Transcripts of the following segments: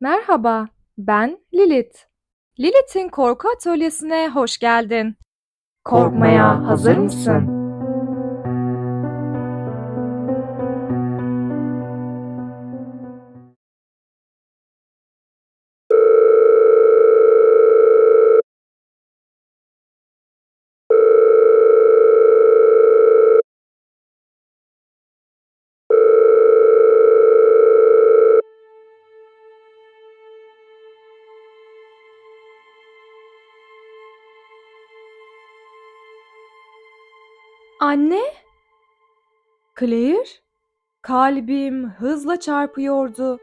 Merhaba, ben Lilith. Lilith'in korku atölyesine hoş geldin. Korkmaya hazır mısın? Anne? Claire? Kalbim hızla çarpıyordu.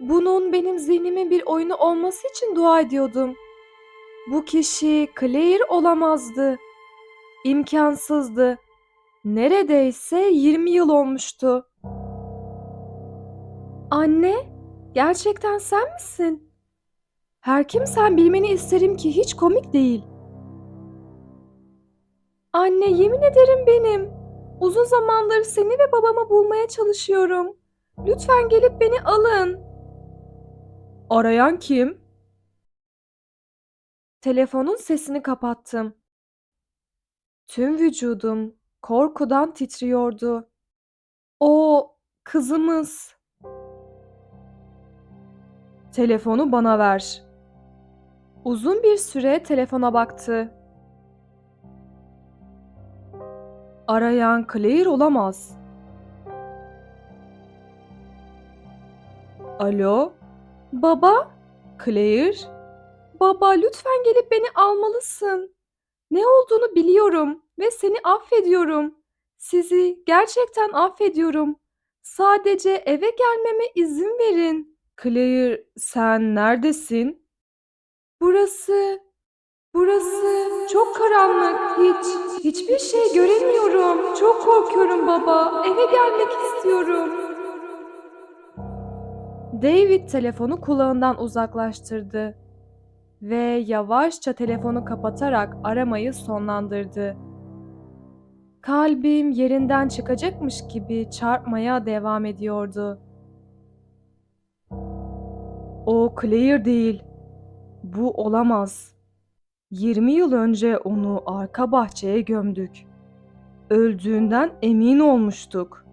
Bunun benim zihnimin bir oyunu olması için dua ediyordum. Bu kişi Claire olamazdı. İmkansızdı. Neredeyse 20 yıl olmuştu. Anne, gerçekten sen misin? Her kimsen bilmeni isterim ki hiç komik değil. Anne, yemin ederim benim. Uzun zamandır seni ve babamı bulmaya çalışıyorum. Lütfen gelip beni alın. Arayan kim? Telefonun sesini kapattım. Tüm vücudum korkudan titriyordu. O kızımız. Telefonu bana ver. Uzun bir süre telefona baktı. Arayan Claire olamaz. Alo? Baba? Claire? Baba lütfen gelip beni almalısın. Ne olduğunu biliyorum ve seni affediyorum. Sizi gerçekten affediyorum. Sadece eve gelmeme izin verin. Claire, sen neredesin? Burası, burası çok karanlık. Hiç, hiçbir şey göremiyorum. Çok korkuyorum baba. Eve gelmek istiyorum. David telefonu kulağından uzaklaştırdı ve yavaşça telefonu kapatarak aramayı sonlandırdı. Kalbim yerinden çıkacakmış gibi çarpmaya devam ediyordu. O Claire değil. Bu olamaz. 20 yıl önce onu arka bahçeye gömdük. Öldüğünden emin olmuştuk.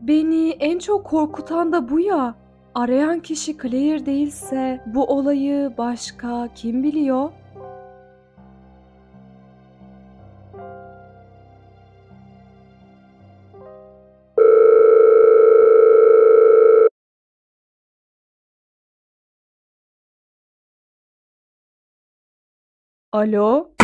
Beni en çok korkutan da bu ya. Arayan kişi Claire değilse bu olayı başka kim biliyor? Alo?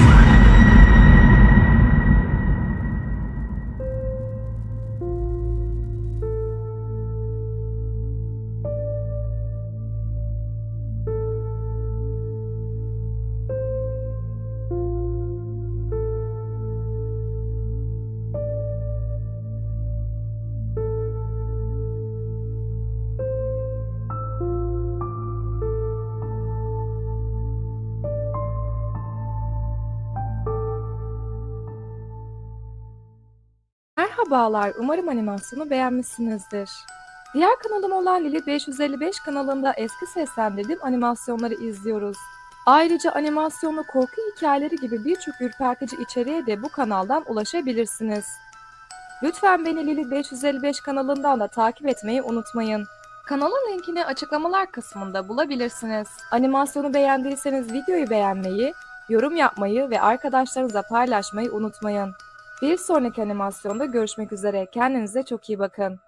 Merhabalar, umarım animasyonu beğenmişsinizdir. Diğer kanalım olan Lili 555 kanalında eski seslendirdiğim animasyonları izliyoruz. Ayrıca animasyonlu korku hikayeleri gibi birçok ürpertici içeriğe de bu kanaldan ulaşabilirsiniz. Lütfen beni Lili 555 kanalından da takip etmeyi unutmayın. Kanalın linkini açıklamalar kısmında bulabilirsiniz. Animasyonu beğendiyseniz videoyu beğenmeyi, yorum yapmayı ve arkadaşlarınızla paylaşmayı unutmayın. Bir sonraki animasyonda görüşmek üzere. Kendinize çok iyi bakın.